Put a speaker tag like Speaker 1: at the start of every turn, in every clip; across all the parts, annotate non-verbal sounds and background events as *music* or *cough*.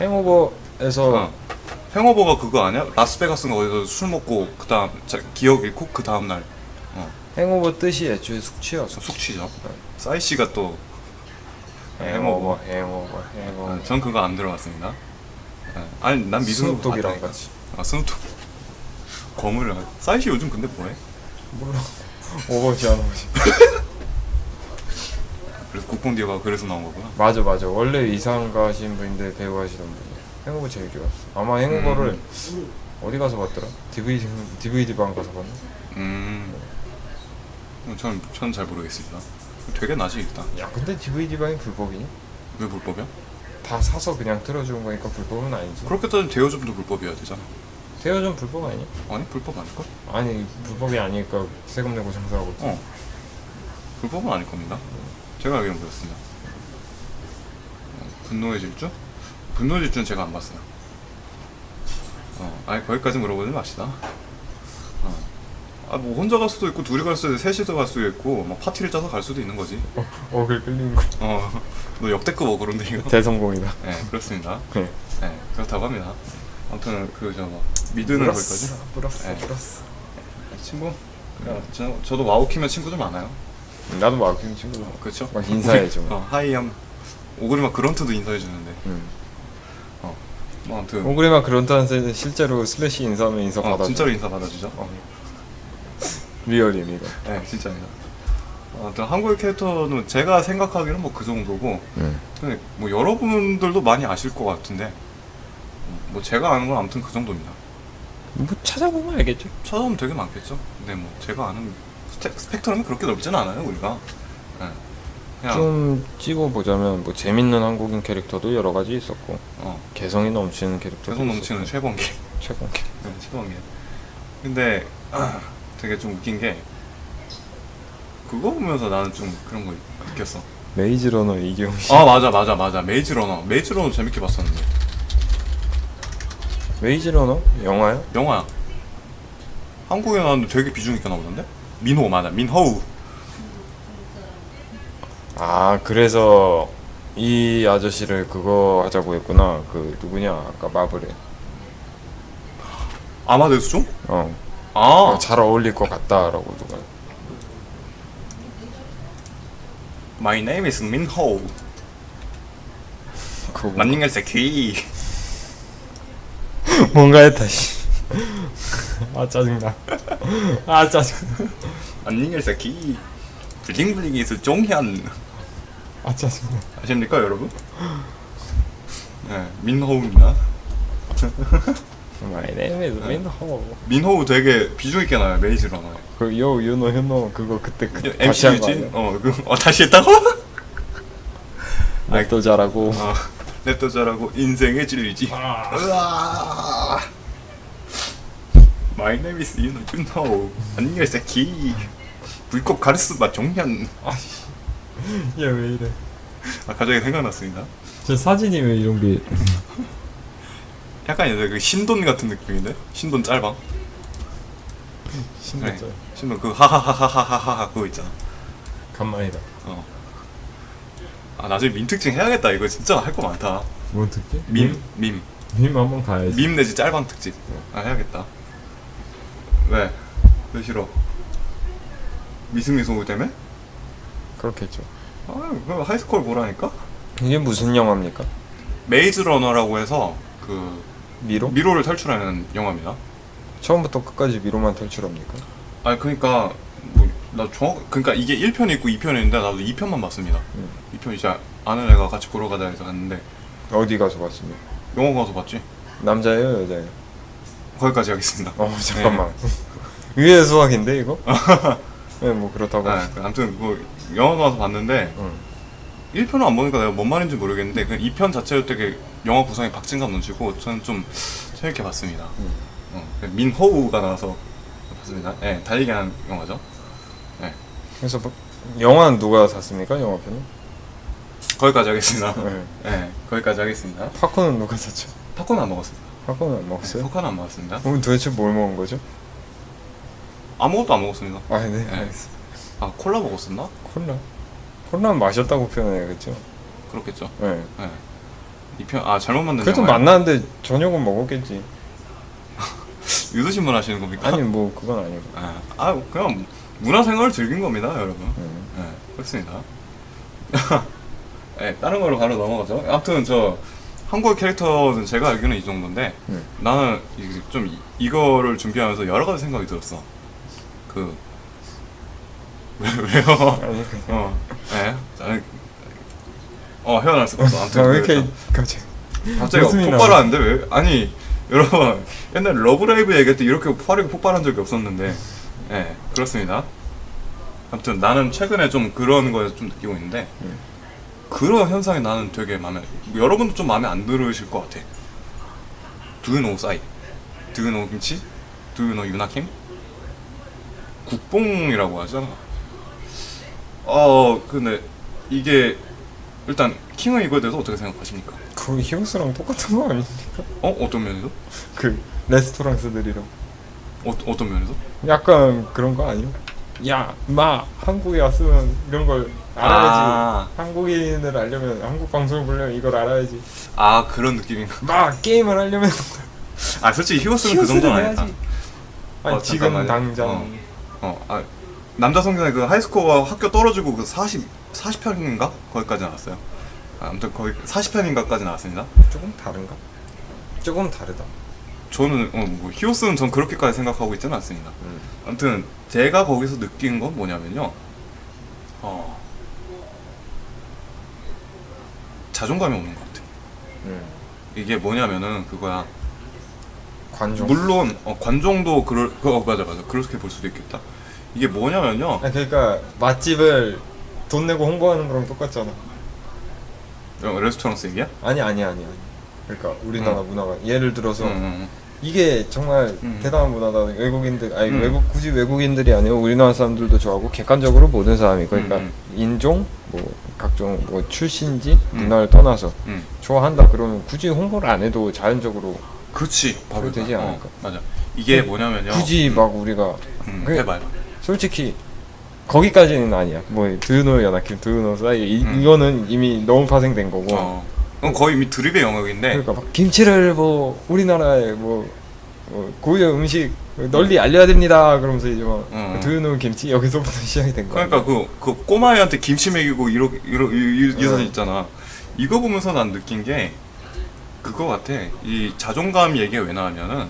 Speaker 1: 행오버에서
Speaker 2: 어. 행어버가 그거 아니야? 라스베가스인가 어디서 술 먹고 그 다음 기억 잃고 그 다음 날 어,
Speaker 1: 행오버 뜻이 애초에 숙취였어.
Speaker 2: 숙취죠. 싸이 씨가 또
Speaker 1: 행오버, 행오버, 행오버.
Speaker 2: 어, 전 그거 안 들어봤습니다. 어, 아니 난 미술
Speaker 1: 스눕독이랑 같이.
Speaker 2: 아 스누독 거물을 싸이 씨 요즘 근데 뭐해?
Speaker 1: 몰라. 오버지 안 오버지. *laughs*
Speaker 2: 그래서 국뽕디어가 그래서 나온 거구나.
Speaker 1: 맞아 맞아. 원래 이상 가신 분인데 배우 하시던 분이. 행오버 제일 좋았어. 아마 행오버를 어디 가서 봤더라? DVD DVD 방 가서 봤나?
Speaker 2: 음, 전전잘 모르겠습니다. 되게 나지 일단.
Speaker 1: 야 근데 DVD 방이 불법이니?
Speaker 2: 왜 불법이야?
Speaker 1: 다 사서 그냥 틀어주는 거니까 불법은 아니지.
Speaker 2: 그렇게 따지면 대여점도 불법이어야 되잖아.
Speaker 1: 대여점 불법 아니야?
Speaker 2: 아니 불법 아닐걸?
Speaker 1: 아니 불법이 아니니까 세금 내고 장사하고 있지.
Speaker 2: 어. 불법은 아닐 겁니다. 제가 알기로는 그렇습니다. 어, 분노의 질주? 분노의 질주는 제가 안 봤어요. 어, 아니 거기까지 물어보지 맙시다. 어. 아, 뭐 혼자 갈 수도 있고 둘이 갈 수도 있고 셋이서 갈 수도 있고 막 파티를 짜서 갈 수도 있는 거지.
Speaker 1: 어, 글 끌리는 거.
Speaker 2: 어, 너 역대급 어그로인데 이거.
Speaker 1: 대성공이다.
Speaker 2: 네, 그렇습니다.
Speaker 1: 네.
Speaker 2: 네, 그렇다고 합니다. 아무튼 그저 뭐 미드는 거기까지.
Speaker 1: 플러스,
Speaker 2: 네.
Speaker 1: 플러스.
Speaker 2: 친구? 야, 저, 저도 와우 키면 친구들 많아요.
Speaker 1: 나도 마우킹 친구.
Speaker 2: 그렇죠?
Speaker 1: 막 인사해줘.
Speaker 2: 어, 하이엄. 오그리마 그런트도 인사해 주는데.
Speaker 1: 응.
Speaker 2: 뭐 아무튼
Speaker 1: 오그레마 데 실제로 슬래시 인사하면 인사
Speaker 2: 어,
Speaker 1: 받아.
Speaker 2: 진짜로 인사 받아주죠.
Speaker 1: 어. 리얼임 이거.
Speaker 2: 네, 진짜입니다. 아무튼 한국의 캐릭터는 제가 생각하기에는 뭐 그 정도고,
Speaker 1: 응.
Speaker 2: 근데 뭐 여러분들도 많이 아실 것 같은데, 음, 뭐 제가 아는 건 아무튼 그 정도입니다.
Speaker 1: 뭐 찾아보면 알겠죠.
Speaker 2: 찾아보면 되게 많겠죠. 근데 뭐 제가 아는 스펙, 스펙트럼이 그렇게 넓진 않아요, 우리가. 네. 그냥
Speaker 1: 좀 찍어보자면 뭐 재밌는 한국인 캐릭터도 여러 가지 있었고
Speaker 2: 어,
Speaker 1: 개성이 넘치는 캐릭터도
Speaker 2: 계속 넘치는
Speaker 1: 있었고. 최고 캐.
Speaker 2: 네, 최범계. 근데 아, *clears throat* 되게 좀 웃긴 게 그거 보면서 나는 좀 그런 거 느꼈어.
Speaker 1: 메이즈 러너 이경우 씨.
Speaker 2: 아 맞아 맞아 맞아 메이즈 러너 메이즈 러너 재밌게 봤었는데
Speaker 1: 메이즈 러너 영화요?
Speaker 2: 영화야 한국에 나왔는데 되게 비중 있게 나오던데 민호 맞아 민호우
Speaker 1: 아 그래서 이 아저씨를 그거 하자고 했구나. 그 누구냐 아까 마블에.
Speaker 2: 아마데우스 종?
Speaker 1: 어.
Speaker 2: 아
Speaker 1: 어, 잘 어울릴 것 같다라고 누가.
Speaker 2: My name is 민호
Speaker 1: 그거
Speaker 2: 만닝엘 세키
Speaker 1: 뭔가 했다 씨. 아 짜증나. 아 짜증.
Speaker 2: 만닝엘 세키 블링블링 이스 종현
Speaker 1: 아 짜증나.
Speaker 2: 아십니까 여러분? 네 민호우입니다
Speaker 1: My name is 민호.
Speaker 2: 민호우 되게 비중 있게 나와요 메이즈 러너에
Speaker 1: 그요 유노 현노 그거 그때 그 다시
Speaker 2: MC
Speaker 1: 한거
Speaker 2: 유진?
Speaker 1: 아니야?
Speaker 2: 어, 그, 어 다시 했다고?
Speaker 1: 랩도 잘하고.
Speaker 2: 어, 랩도 잘하고 인생에 질리지
Speaker 1: 아.
Speaker 2: 으아. My name is 윤호 안녕 새끼 불꽃 카리스마 종현
Speaker 1: 얘왜 이래?
Speaker 2: 아 갑자기 생각났습니다
Speaker 1: 저 사진이 왜 이런 게? *laughs*
Speaker 2: 약간 이제 그 신돈 같은 느낌인데 신돈 짤방
Speaker 1: 신기했죠.
Speaker 2: 신돈 그 하하하하하하하 그거 있잖아
Speaker 1: 간만이다.
Speaker 2: 어. 아 나중에 밈 특징 해야겠다 이거 진짜 할 거 많다
Speaker 1: 뭔 특집?
Speaker 2: 밈? 밈
Speaker 1: 밈 한번 가야지.
Speaker 2: 밈 내지 짤방 특집 아 해야겠다 왜? 왜 싫어? 미승미소 때문에?
Speaker 1: 그렇겠죠.
Speaker 2: 아 그럼 하이스쿨 보라니까?
Speaker 1: 이게 무슨 영화입니까?
Speaker 2: 메이즈 러너라고 해서 그
Speaker 1: 미로?
Speaker 2: 미로를 탈출하는 영화입니다
Speaker 1: 처음부터 끝까지 미로만 탈출합니까?
Speaker 2: 아니 그러니까 뭐나 정확 그러니까 이게 1편이 있고 2편이 있는데 나도 2편만 봤습니다
Speaker 1: 음.
Speaker 2: 2편 이제 아는 애가 같이 가자 해서 갔는데
Speaker 1: 어디 가서 봤습니까?
Speaker 2: 영화 가서 봤지
Speaker 1: 남자예요, 여자예요?
Speaker 2: 거기까지 하겠습니다
Speaker 1: 어 잠깐만. 의외의 수학인데 이거? *laughs* 네, 뭐 그렇다고.
Speaker 2: 아, 그 아무튼 뭐 영화 가서 봤는데
Speaker 1: 응.
Speaker 2: 1편은 안 보니까 내가 뭔 말인지 모르겠는데 그 2편 자체로 되게 영화 구성에 박진감 넘치고 저는 좀 재밌게 봤습니다.
Speaker 1: 음.
Speaker 2: 어, 그 민호우가 나와서 봤습니다. 예, 네, 달리기 하는 영화죠.
Speaker 1: 그래서 뭐, 영화는 누가 샀습니까? 영화편은?
Speaker 2: 거기까지 하겠습니다.
Speaker 1: 네.
Speaker 2: 네, 거기까지 하겠습니다.
Speaker 1: 팝콘은 누가 샀죠?
Speaker 2: 팝콘 안 먹었습니다.
Speaker 1: 팝콘은 안
Speaker 2: 네,
Speaker 1: 먹었어요?
Speaker 2: 팝콘 안 먹었습니다.
Speaker 1: 오늘 도대체 뭘 먹은 거죠?
Speaker 2: 아무것도 안 먹었습니다.
Speaker 1: 아, 네,
Speaker 2: 네.
Speaker 1: 알겠습니다.
Speaker 2: 아 콜라 먹었었나?
Speaker 1: 콜라. 콜라는 마셨다고 표현해야겠죠?
Speaker 2: 그렇겠죠.
Speaker 1: 네.
Speaker 2: 네. 이편 아 잘못 만든
Speaker 1: 그래도
Speaker 2: 영화예요?
Speaker 1: 만나는데 저녁은 먹었겠지. *laughs*
Speaker 2: 유도신문 하시는 겁니까?
Speaker 1: 아니 뭐 그건 아니고.
Speaker 2: 아, 아 그냥 문화생활을 즐긴 겁니다 여러분
Speaker 1: 음.
Speaker 2: 네 그렇습니다 *laughs* 네, 다른 걸로 바로 넘어가죠 아무튼 저 한국 캐릭터는 제가 알기로는 이 정도인데
Speaker 1: 음.
Speaker 2: 나는 이- 좀 이, 이거를 준비하면서 여러 가지 생각이 들었어 그 왜, 왜요?
Speaker 1: 그냥.
Speaker 2: 어, 네. 나는 어 헤어날 수가 없어. 아무튼
Speaker 1: 아, 왜 이렇게
Speaker 2: 그래서
Speaker 1: 갑자기
Speaker 2: 갑자기
Speaker 1: 웃음이
Speaker 2: 폭발하는데 왜? 아니 여러분 옛날 러브라이브 얘기할 때 이렇게 화력이 폭발한 적이 없었는데, 예 그렇습니다. 아무튼 나는 최근에 좀 그런 거에 좀 느끼고 있는데
Speaker 1: 음.
Speaker 2: 그런 현상이 나는 되게 마음에 여러분도 좀 마음에 안 들으실 것 같아. Do you know 싸이? Do you know 김치? Do you know 유나킴? 국뽕이라고 하잖아. 어 근데 이게 일단 킹은 이거에 대해서 어떻게 생각하십니까?
Speaker 1: 그 히오스랑 똑같은 거 아닙니까?
Speaker 2: 어 어떤 면에서?
Speaker 1: 그 레스토랑스들이랑
Speaker 2: 어, 어떤 면에서?
Speaker 1: 약간 그런 거 아니야? 야, 마 한국에 왔으면 이런 걸 알아야지.
Speaker 2: 아.
Speaker 1: 한국인을 알려면 한국 방송을 보려면 이걸 알아야지.
Speaker 2: 아 그런 느낌인가?
Speaker 1: 마 게임을 하려면
Speaker 2: 아 솔직히 히오스는 그 정도는 아니다.
Speaker 1: 아니
Speaker 2: 어,
Speaker 1: 지금
Speaker 2: 잠깐만요.
Speaker 1: 당장
Speaker 2: 어. 어, 아 남자 성전에 그 하이스코어 학교 떨어지고 그 40, 40편인가? 거기까지 나왔어요. 아, 아무튼 거의 40편인가까지 나왔습니다.
Speaker 1: 조금 다른가? 조금 다르다.
Speaker 2: 저는 어, 뭐 히오스는 전 그렇게까지 생각하고 있지는 않습니다. 아무튼 제가 거기서 느낀 건 뭐냐면요. 어, 자존감이 없는 것 같아.
Speaker 1: 음.
Speaker 2: 이게 뭐냐면은 그거야.
Speaker 1: 관종.
Speaker 2: 물론 어, 관종도 그럴 그, 어, 맞아 맞아 그렇게 볼 수도 있겠다. 이게 뭐냐면요.
Speaker 1: 아 그러니까 맛집을 돈 내고 홍보하는 거랑 똑같잖아.
Speaker 2: 어, 레스토랑스 얘기야?
Speaker 1: 아니 아니 아니 아니. 그러니까 우리나라
Speaker 2: 응.
Speaker 1: 문화가 예를 들어서
Speaker 2: 응, 응,
Speaker 1: 이게 정말
Speaker 2: 음.
Speaker 1: 대단한 문화다. 외국인들 아니
Speaker 2: 음.
Speaker 1: 외국 굳이 외국인들이 아니고 우리나라 사람들도 좋아하고 객관적으로 모든 사람이 그러니까
Speaker 2: 음,
Speaker 1: 인종 뭐 각종 뭐 출신지
Speaker 2: 음.
Speaker 1: 문화를 떠나서
Speaker 2: 응. 응.
Speaker 1: 좋아한다 그러면 굳이 홍보를 안 해도 자연적으로
Speaker 2: 그렇지. 바로
Speaker 1: 되지
Speaker 2: 이거야.
Speaker 1: 않을까?
Speaker 2: 어, 맞아. 이게 뭐냐면요.
Speaker 1: 굳이
Speaker 2: 음,
Speaker 1: 막 우리가
Speaker 2: 음,
Speaker 1: 그-
Speaker 2: 해봐요.
Speaker 1: 솔직히 거기까지는 아니야. 뭐 드노 연합팀 드노 사이 이,
Speaker 2: 음.
Speaker 1: 이거는 이미 너무 파생된 거고.
Speaker 2: 어. 그건 거의 이미 드립의 영역인데.
Speaker 1: 그러니까 막 김치를 뭐 우리나라에 뭐, 뭐 고유 음식 널리 알려야 됩니다. 그러면서 이제 막
Speaker 2: 음.
Speaker 1: 드노 김치 여기서부터 시작이 된 거야.
Speaker 2: 그러니까 그, 그 꼬마애한테 김치 먹이고 이러 이러 이, 이, 이
Speaker 1: 어.
Speaker 2: 사진 있잖아. 이거 보면서 난 느낀 게 그거 같아. 이 자존감 얘기가 왜 나왔냐면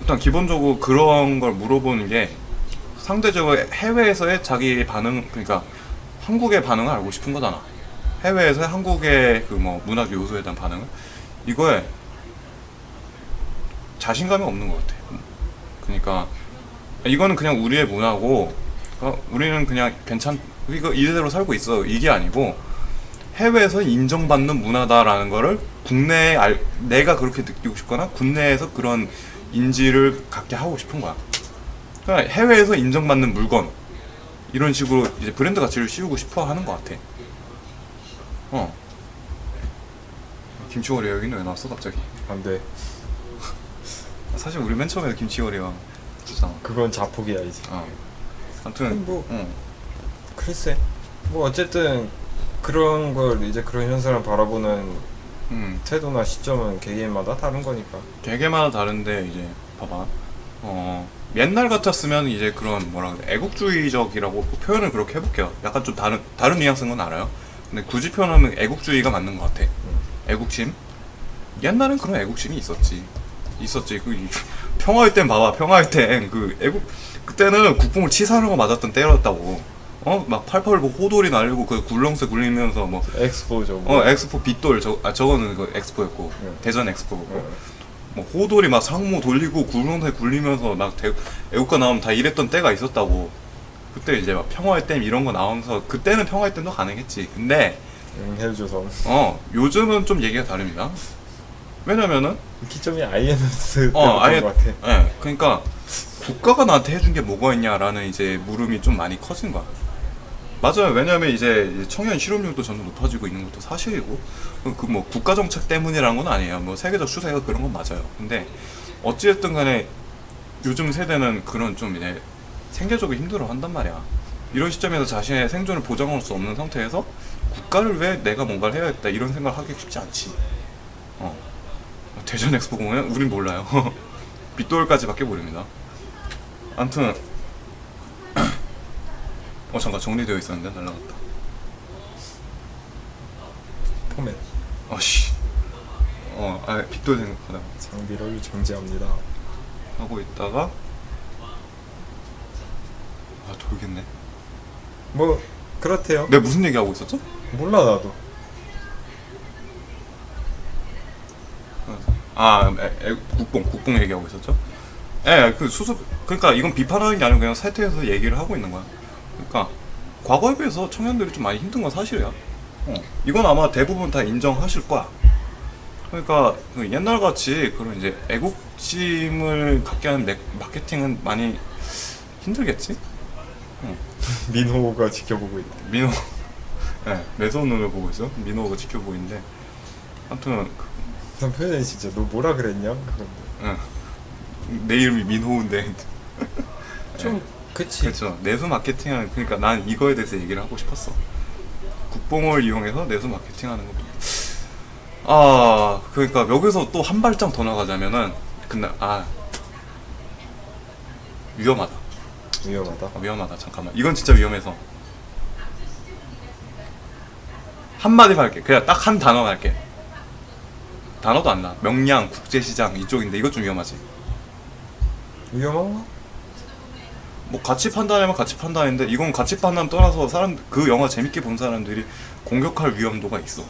Speaker 2: 일단 기본적으로 그런 걸 물어보는 게 상대적으로 해외에서의 자기 반응 그러니까 한국의 반응을 알고 싶은 거잖아. 해외에서 한국의 그 뭐 문학 요소에 대한 반응을 이거에 자신감이 없는 것 같아. 그러니까 이거는 그냥 우리의 문화고 어, 우리는 그냥 괜찮 이거 이대로 살고 있어 이게 아니고 해외에서 인정받는 문화다라는 거를 국내에 알, 내가 그렇게 느끼고 싶거나 국내에서 그런 인지를 갖게 하고 싶은 거야. 그러니까 해외에서 인정받는 물건 이런 식으로 이제 브랜드 가치를 씌우고 싶어 하는 것 같아. 어. 김치워리 여기는 왜 나왔어 갑자기?
Speaker 1: 안 돼.
Speaker 2: 사실 우리 맨 처음에 김치워리가 진짜.
Speaker 1: 그건 자폭이야 이제.
Speaker 2: 어. 아무튼
Speaker 1: 뭐
Speaker 2: 어.
Speaker 1: 글쎄. 뭐 어쨌든 그런 걸 이제 그런 현상을 바라보는
Speaker 2: 음.
Speaker 1: 태도나 시점은 개개인마다 다른 거니까.
Speaker 2: 되게마다 다른데 이제 봐봐 어 옛날 같았으면 이제 그런 뭐라 그래 애국주의적이라고 표현을 그렇게 해볼게요 약간 좀 다른 다른 뉘앙스인 건 알아요 근데 굳이 표현하면 애국주의가 맞는 것 같아. 애국심? 옛날엔 그런 애국심이 있었지. 있었지. 그 이- 평화의 땐 봐봐. 평화의 땐그 애국 그때는 국뽕을 치사하고 맞았던 때였다고. 어? 막 팔팔 뭐 호돌이 날리고 그 굴렁쇠 굴리면서 뭐
Speaker 1: 엑스포죠. 뭐.
Speaker 2: 어 엑스포 빗돌 저 아 저거는 그 엑스포였고.
Speaker 1: 네.
Speaker 2: 대전 엑스포고
Speaker 1: 어.
Speaker 2: 뭐 호돌이 막 상무 돌리고 굴렁쇠 굴리면서 막 대, 애국가 나오면 다 이랬던 때가 있었다고 그때 이제 막 평화의 댐 이런 거 나오면서 그때는 평화의 댐도 가능했지. 근데
Speaker 1: 응, 헬조선.
Speaker 2: 어 요즘은 좀 얘기가 다릅니다. 왜냐면은
Speaker 1: 기점이 IMS
Speaker 2: 어 아예
Speaker 1: 것 같아.
Speaker 2: 예 그러니까 국가가 나한테 해준 게 뭐가 있냐라는 이제 물음이 좀 많이 커진 거야. 맞아요. 왜냐면 이제 청년 실업률도 점점 높아지고 있는 것도 사실이고 그 뭐 국가 정책 때문이라는 건 아니에요. 뭐 세계적 추세가 그런 건 맞아요. 근데 어찌됐든 간에 요즘 세대는 그런 좀 이제 생계적으로 힘들어 한단 말이야 이런 시점에서 자신의 생존을 보장할 수 없는 상태에서 국가를 왜 내가 뭔가를 해야겠다 이런 생각을 하기 쉽지 않지. 어. 대전 엑스포 공연 우린 몰라요. *laughs* 빗돌까지밖에 모릅니다. 아무튼 *clears throat* 어 잠깐 정리되어 있었는데 날라갔다.
Speaker 1: 포맷
Speaker 2: 어씨. 어, 아 빗돌 생각하다
Speaker 1: 장비를 정지합니다.
Speaker 2: 하고 있다가 아 돌겠네.
Speaker 1: 뭐 그렇대요.
Speaker 2: 내가 무슨 얘기 하고 있었죠?
Speaker 1: 몰라 나도.
Speaker 2: 아, 에, 에, 국뽕, 국뽕 얘기하고 있었죠? 예, 그 수습, 그러니까 이건 비판하는 게 아니고 그냥 사태에서 얘기를 하고 있는 거야. 그러니까 과거에 비해서 청년들이 좀 많이 힘든 건 사실이야. 어, 이건 아마 대부분 다 인정하실 거야. 그러니까 그 옛날 같이 그런 이제 애국심을 갖게 하는 매- 마케팅은 많이 힘들겠지? *laughs*
Speaker 1: 민호가 지켜보고 있다.
Speaker 2: 민호, 예, 매서운 눈을 보고 있어. 민호가 지켜보고 있는데, 아무튼 그,
Speaker 1: 난 표현이 진짜 너 뭐라 그랬냐? 그건데.
Speaker 2: 예, 내 이름이 민호인데. *laughs*
Speaker 1: 좀 그치.
Speaker 2: 그렇죠. 내수 마케팅하는 그러니까 난 이거에 대해서 얘기를 하고 싶었어. 국뽕을 이용해서 내수 마케팅하는 것도. 아 그러니까 여기서 또 한 발짝 더 나가자면은 근데 아 위험하다.
Speaker 1: 위험하다.
Speaker 2: 아, 위험하다. 잠깐만. 이건 진짜 위험해서. 한 마디만 할게. 그냥 딱 한 단어만 할게. 단어도 안 나. 명량, 국제시장 이쪽인데 이것 좀 위험하지.
Speaker 1: 위험한가?
Speaker 2: 뭐 같이 판단하면 같이 판단인데 이건 같이 판단 떠나서 사람 그 영화 재밌게 본 사람들이 공격할 위험도가 있어.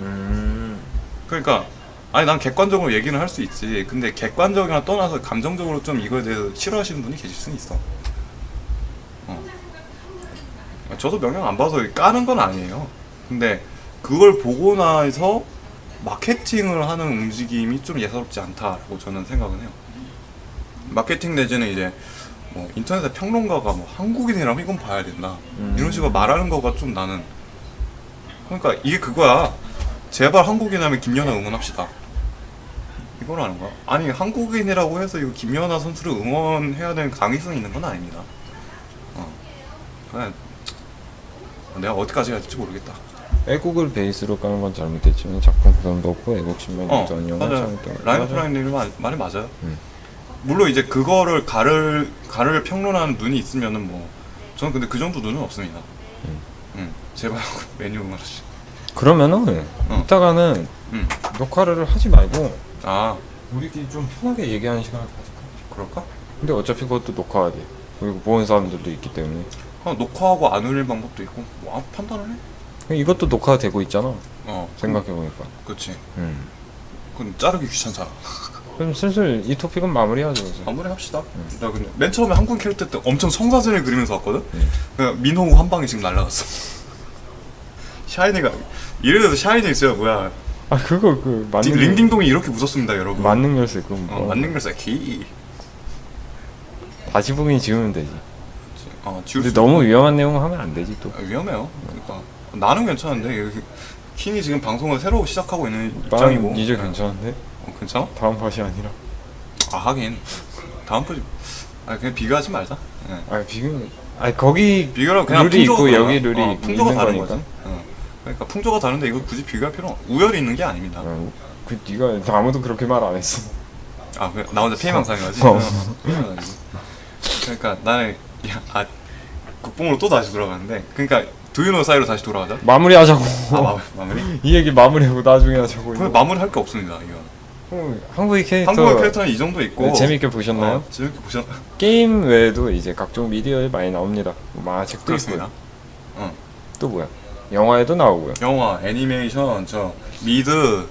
Speaker 1: 음.
Speaker 2: 그러니까 아니 난 객관적으로 얘기는 할 수 있지. 근데 객관적이나 떠나서 감정적으로 좀 이거에 대해서 싫어하시는 분이 계실 수는 있어. 어. 저도 명령 안 봐서 까는 건 아니에요. 근데 그걸 보고 나서 마케팅을 하는 움직임이 좀 예사롭지 않다라고 저는 생각은 해요. 마케팅 내지는 이제 뭐 인터넷에 평론가가 뭐 한국인이라면 이건 봐야 된다
Speaker 1: 음.
Speaker 2: 이런 식으로 말하는 거가 좀 나는 그러니까 이게 그거야 제발 한국인하면 김연아 응원합시다 이걸 하는 거야 아니 한국인이라고 해서 이거 김연아 선수를 응원해야 되는 강의성이 있는 건 아닙니다 어 그냥 내가 어디까지 가야 될지 모르겠다
Speaker 1: 애국을 베이스로 까는 건 잘못됐지만 작품 구성도 없고 애국심만
Speaker 2: 어,
Speaker 1: 유도한 영화
Speaker 2: 맞아요.
Speaker 1: 창했던
Speaker 2: 라이브 프라임님 말, 말이 맞아요.
Speaker 1: 음.
Speaker 2: 물론 이제 그거를 가를 가를 평론하는 눈이 있으면은 뭐 저는 근데 그 정도 눈은 없습니다.
Speaker 1: 음.
Speaker 2: 음, 제발 *laughs* 메뉴 응원하시.
Speaker 1: 그러면은
Speaker 2: 어.
Speaker 1: 이따가는
Speaker 2: 음,
Speaker 1: 녹화를 하지 말고
Speaker 2: 아
Speaker 1: 우리끼리 좀 편하게 얘기하는 시간을 가질까?
Speaker 2: 그럴까?
Speaker 1: 근데 어차피 그것도 녹화해야 돼. 그리고 보는 사람들도 있기 때문에
Speaker 2: 어, 녹화하고 안 올릴 방법도 있고 뭐 아, 판단을 해.
Speaker 1: 이것도 녹화되고 있잖아.
Speaker 2: 어,
Speaker 1: 생각해 보니까.
Speaker 2: 그렇지.
Speaker 1: 음.
Speaker 2: 그건 자르기 귀찮잖아.
Speaker 1: 그럼 슬슬 이 토픽은 마무리하죠. 이제.
Speaker 2: 마무리 합시다. 나 근데 맨 처음에 한국 캐릭터 때 엄청 성사진을 그리면서 왔거든.
Speaker 1: 음.
Speaker 2: 그냥 민호우 한 방에 지금 날라갔어. 샤이니가 이래서 샤이니 진짜 뭐야
Speaker 1: 아 그거 그
Speaker 2: 디-
Speaker 1: 만능
Speaker 2: 링딩동이 이렇게 무섭습니다, 여러분.
Speaker 1: 만능 열쇠 그거
Speaker 2: 어,
Speaker 1: 뭐
Speaker 2: 만능결사 기.
Speaker 1: 다시 보기 지우면 되지.
Speaker 2: 어, 지울
Speaker 1: 근데
Speaker 2: 수
Speaker 1: 너무 위험한 내용 하면 안 되지 또.
Speaker 2: 아, 위험해요. 그러니까 나는 괜찮은데 여기 킹이 지금 방송을 새로 시작하고 있는
Speaker 1: 난
Speaker 2: 입장이고.
Speaker 1: 이제
Speaker 2: 네.
Speaker 1: 괜찮은데
Speaker 2: 어, 괜찮아?
Speaker 1: 다음 팟이 아니라.
Speaker 2: 아 하긴 다음 번. 아 그냥 비교하지 말자. 예.
Speaker 1: 아 비교. 아 거기
Speaker 2: 비교를 그냥
Speaker 1: 룰이
Speaker 2: 풍조가
Speaker 1: 있고
Speaker 2: 달라.
Speaker 1: 여기 룰이
Speaker 2: 어, 풍조가
Speaker 1: 있는
Speaker 2: 다른
Speaker 1: 거니까.
Speaker 2: 거지. 어. 그러니까 풍조가 다른데 이거 굳이 비교할 필요 없. 우열이 있는 게 아닙니다.
Speaker 1: 어, 그 네가 아무도 그렇게 말 안 했어.
Speaker 2: 아, 그래? 나 혼자 피해망상이지.
Speaker 1: 어.
Speaker 2: 그러니까 나는 야, 아 국뽕으로 또 다시 돌아가는데, 그러니까 두유노 사이로 다시 돌아가자.
Speaker 1: 마무리하자고.
Speaker 2: 아 마, 마무리?
Speaker 1: 이 얘기 마무리하고 나중에 하자고.
Speaker 2: 그래 마무리 할 게 없습니다. 이거.
Speaker 1: 어, 한국의 캐릭터
Speaker 2: 한국의 캐릭터는 이 정도 있고.
Speaker 1: 네, 재밌게 보셨나요?
Speaker 2: 어, 재밌게 보셨.
Speaker 1: 게임 외에도 이제 각종 미디어에 많이 나옵니다. 뭐 만화책도
Speaker 2: 그렇습니다.
Speaker 1: 있고
Speaker 2: 어.
Speaker 1: 또 뭐야? 영화에도 나오고요.
Speaker 2: 영화, 애니메이션, 저 미드,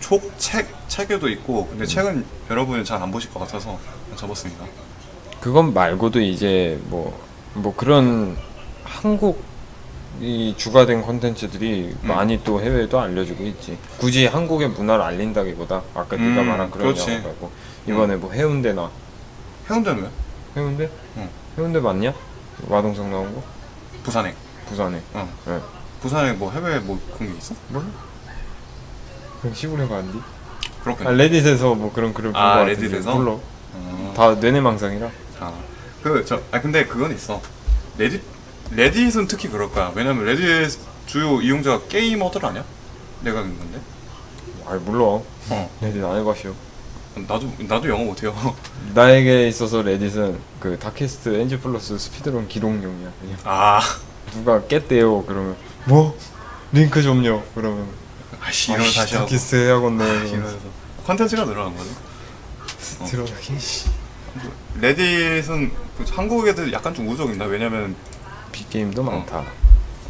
Speaker 2: 촉, 책, 책에도 있고. 근데 책은 여러분이 잘 안 보실 것 같아서 접었습니다.
Speaker 1: 그건 말고도 이제 뭐 뭐 그런 한국 이 주가 된 콘텐츠들이
Speaker 2: 음.
Speaker 1: 많이 또 해외에도 알려주고 있지. 굳이 한국의 문화를 알린다기보다 아까 네가
Speaker 2: 음,
Speaker 1: 말한 그런
Speaker 2: 그렇지.
Speaker 1: 영화 말고 이번에 뭐 해운대나
Speaker 2: 해운대는 왜?
Speaker 1: 해운대?
Speaker 2: 응.
Speaker 1: 해운대 맞냐? 마동석 나온 거?
Speaker 2: 부산에.
Speaker 1: 부산에.
Speaker 2: 어.
Speaker 1: 네.
Speaker 2: 부산에 뭐 해외 뭐 그런 게 있어?
Speaker 1: 몰라? 시골에 가는디?
Speaker 2: 그렇군요.
Speaker 1: 아 레딧에서 뭐 그런 글을 본거
Speaker 2: 아,
Speaker 1: 같은데
Speaker 2: 레딧에서?
Speaker 1: 몰라.
Speaker 2: 어.
Speaker 1: 다 뇌내망상이라.
Speaker 2: 아, 그, 저, 아, 근데 그건 있어. 레딧, 레딧은 특히 그럴 거야. 왜냐면 레딧 주요 이용자가 게이머들 아니야? 내가 듣는 건데.
Speaker 1: 아 물론
Speaker 2: 어.
Speaker 1: 레딧 안 해봤쇼.
Speaker 2: 나도 나도 영어 못해요. *laughs*
Speaker 1: 나에게 있어서 레딧은 그 다캐스트 엔지 플러스 스피드런 기록용이야. 그냥
Speaker 2: 아,
Speaker 1: 누가 깼대요 그러면 뭐 링크 좀요 그러면
Speaker 2: 아씨 이런 다시 하고.
Speaker 1: 다캐스트 해야겠네.
Speaker 2: 이러면서 컨텐츠가 늘어난 거지.
Speaker 1: 들어가기 씨.
Speaker 2: 레딧은 그 한국 애들 약간 좀 우적인다. 왜냐면
Speaker 1: 빅게임도 많다.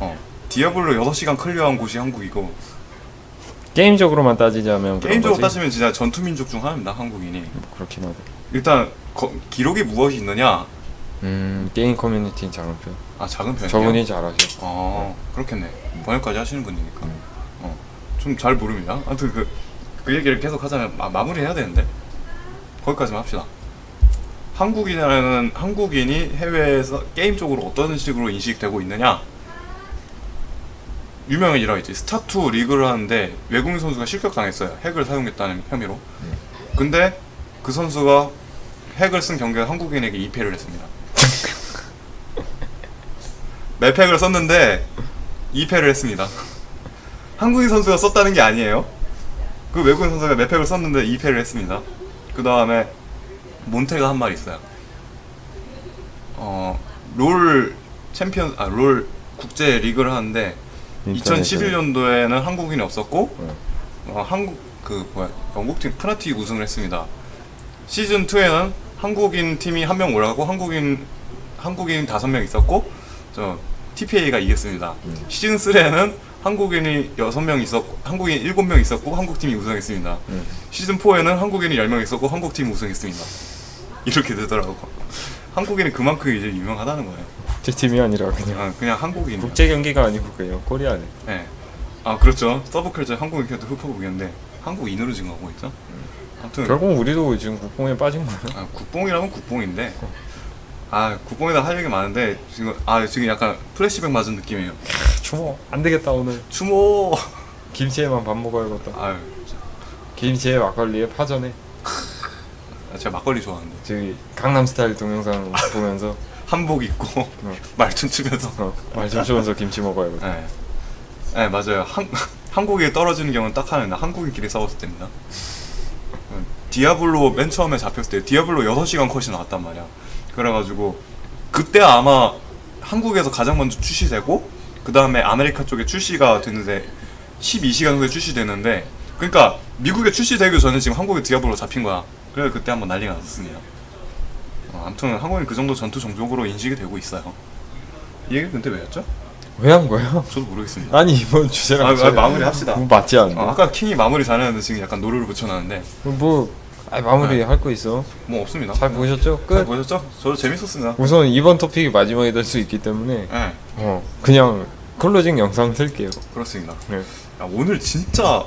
Speaker 2: 어 디아블로 6시간 클리어한 곳이 한국이고
Speaker 1: 게임적으로만 따지자면 그런
Speaker 2: 게임적으로
Speaker 1: 거지.
Speaker 2: 따지면 진짜 전투 민족 중 하나입니다. 한국인이.
Speaker 1: 뭐 그렇긴 하다.
Speaker 2: 일단 거- 기록이 무엇이 있느냐?
Speaker 1: 음 게임 커뮤니티는 작은 편.
Speaker 2: 아 작은 편이요.
Speaker 1: 저분이 잘하셔.
Speaker 2: 아 그렇겠네. 번역까지 하시는 분이니까. 어, 좀 잘 모릅니다. 아무튼 그, 그 얘기를 계속 하자면 마, 마무리 해야 되는데 거기까지만 합시다. 한국인이라는 한국인이 해외에서 게임 쪽으로 어떤 식으로 인식되고 있느냐? 유명한 일화 있지. 스타2 리그를 하는데 외국인 선수가 실격당했어요. 핵을 사용했다는 혐의로. 근데 그 선수가 핵을 쓴 경기에 한국인에게 2패를 했습니다. 맵팩을 썼는데 2패를 했습니다. 한국인 선수가 썼다는 게 아니에요. 그 외국인 선수가 맵팩을 썼는데 2패를 했습니다. 그 다음에 몬테가 한 말이 있어요. 어, 롤 챔피언, 아, 롤 국제 리그를 하는데 2011년도에는 한국인이 없었고
Speaker 1: 응.
Speaker 2: 어, 한국 그 뭐야 영국팀 프나틱 우승을 했습니다. 시즌 2에는 한국인 팀이 한 명 올라가고 한국인 한국인 다섯 명 있었고 저 TPA가 이겼습니다.
Speaker 1: 음.
Speaker 2: 시즌 3에는 한국인이 여섯 명 있었고 한국인 일곱 명 있었고 한국 팀이 우승했습니다.
Speaker 1: 응.
Speaker 2: 시즌 4에는 한국인이 10명 있었고 한국 팀이 우승했습니다. 이렇게 되더라고. 한국인이 그만큼 이제 유명하다는 거예요.
Speaker 1: 국제팀이 아니라 그냥
Speaker 2: 아, 그냥 한국인.
Speaker 1: 국제 경기가 아니고 그냥 코리아네.
Speaker 2: 네. 아 그렇죠. 서브컬처 한국인 캐도 흡퍼국이었는데 한국인으로 지금 하고 있죠. 아무튼
Speaker 1: 결국 우리도 지금 국뽕에 빠진 거야.
Speaker 2: 아, 국뽕이라면 국뽕인데 아 국뽕에다 할 얘기 많은데 지금 아 지금 약간 플래시백 맞은 느낌이에요.
Speaker 1: 추모 안 되겠다 오늘.
Speaker 2: 추모.
Speaker 1: 김치에만 밥 먹어야겠다.
Speaker 2: 아유 진짜.
Speaker 1: 김치에 막걸리에 파전에
Speaker 2: 아, 제가 막걸리 좋아하는데
Speaker 1: 저기 강남 스타일 동영상 보면서 *laughs*
Speaker 2: 한복 입고
Speaker 1: 어,
Speaker 2: 말춤 추면서.
Speaker 1: 어, 말좀 주면서 김치 먹어야겠다.
Speaker 2: 네. 네 맞아요. 한 한국에 떨어지는 경우는 딱 하나입니다. 한국인끼리 싸웠을 때입니다. 어, 디아블로 맨 처음에 잡혔을 때 디아블로 6시간 컷이 나왔단 말이야. 그래가지고 그때 아마 한국에서 가장 먼저 출시되고 그 다음에 아메리카 쪽에 출시가 됐는데 12시간 후에 출시되는데 그러니까 미국에 출시되기 전에 지금 한국에 디아블로 잡힌 거야. 그래서 그때 한번 난리가 났었습니다. 어, 아무튼 한국인 그 정도 전투 종족으로 인식이 되고 있어요. 이 얘기 근데 왜였죠?
Speaker 1: 왜 한 거야?
Speaker 2: 저도 모르겠습니다.
Speaker 1: 아니 이번 주제랑
Speaker 2: 아, 아, 마무리합시다.
Speaker 1: 뭐 맞지 않나?
Speaker 2: 어, 아까 킹이 마무리 잘했는데 지금 약간 노루를 붙여놨는데
Speaker 1: 뭐 아니, 마무리
Speaker 2: 네.
Speaker 1: 할거 있어.
Speaker 2: 뭐 없습니다.
Speaker 1: 잘 보셨죠?
Speaker 2: 잘
Speaker 1: 끝.
Speaker 2: 보셨죠? 저도 재밌었습니다.
Speaker 1: 우선 이번 토픽이 마지막이 될 수 있기 때문에
Speaker 2: 네,
Speaker 1: 어 그냥 클로징 영상 틀게요.
Speaker 2: 그렇습니다.
Speaker 1: 네.
Speaker 2: 야, 오늘 진짜 어,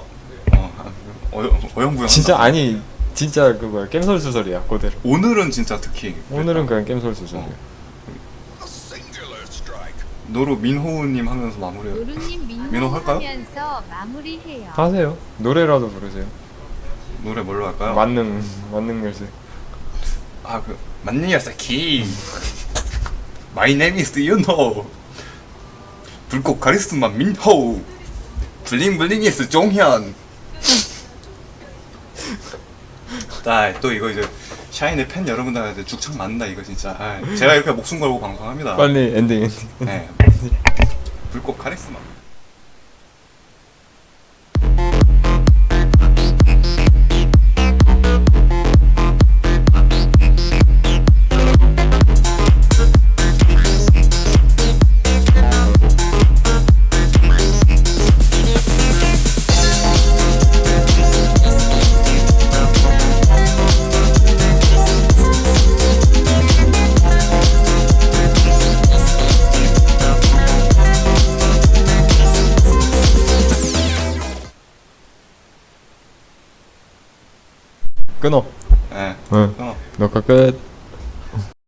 Speaker 2: 어, 어영부영.
Speaker 1: 진짜 아니 진짜 그 뭐야 겜솔 수설이야 그대로.
Speaker 2: 오늘은 진짜 특히
Speaker 1: 오늘은 그냥 겜솔 수설이야.
Speaker 2: 어. 노루 민호우님 하면서 마무리.
Speaker 3: 노루님
Speaker 2: 민호
Speaker 3: 민호
Speaker 2: 할까요?
Speaker 3: 하면서 마무리해요.
Speaker 1: 하세요. 노래라도 부르세요.
Speaker 2: 노래 뭘로 할까요?
Speaker 1: 만능 만능 열쇠.
Speaker 2: 아그 만니야사키. My name is Yuno. 불꽃 카리스마 민호. 블링블링이스 종현. 아또 이거 이제 샤인의 팬 여러분들한테 죽창 맞는다 이거 진짜. 아, 제가 이렇게 목숨 걸고 방송합니다.
Speaker 1: 빨리 엔딩 엔딩.
Speaker 2: 네. 불꽃 카리스마.
Speaker 1: пока.